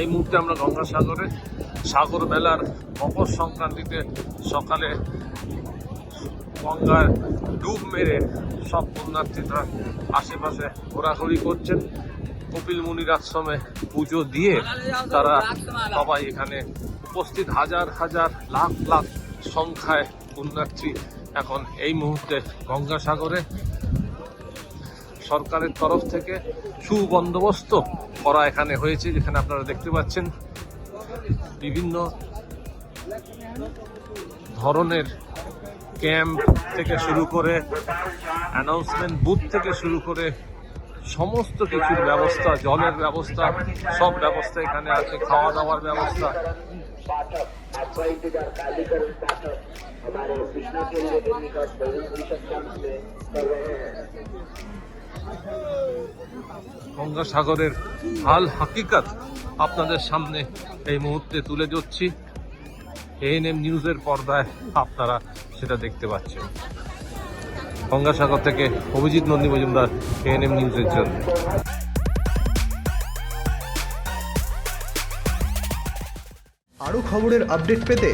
এই মুহূর্তে আমরা গঙ্গাসাগরে সাগর মেলার মকর সংক্রান্তিতে সকালে গঙ্গার ডুব মেরে সব পুণ্যার্থীরা আশেপাশে ঘোরাঘুরি করছেন। কপিল মুনির আশ্রমে পুজো দিয়ে তারা সবাই এখানে উপস্থিত। হাজার হাজার, লাখ লাখ সংখ্যায় পুণ্যার্থী এখন এই মুহূর্তে গঙ্গাসাগরে। সরকারের তরফ থেকে সুবন্দোবস্ত করা এখানে হয়েছে যেখানে আপনারা দেখতে পাচ্ছেন বিভিন্ন ধরনের ক্যাম্প থেকে শুরু করে অ্যানাউন্সমেন্ট বুথ থেকে শুরু করে সমস্ত কিছুর ব্যবস্থা জলের ব্যবস্থা সব ব্যবস্থা এখানে আছে খাওয়া দাওয়ার ব্যবস্থা पाठक आपका इंतजार कालीकरण पाठक हमारे कृष्णा के लिए গঙ্গাসাগরের হাল হাকিকাত আপনাদের সামনে এই মুহূর্তে তুলে ধরছি। এএনএম নিউজের পর্দায় আপনারা সেটা দেখতে পাচ্ছেন। গঙ্গাসাগর থেকে অভিজিৎ নন্দী মজুমদার এএনএম নিউজের জন্য। আরও খবরের আপডেট পেতে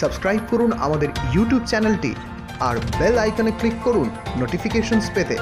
সাবস্ক্রাইব করুন আমাদের ইউটিউব চ্যানেলটি আর বেল আইকনে ক্লিক করুন নোটিফিকেশনস পেতে।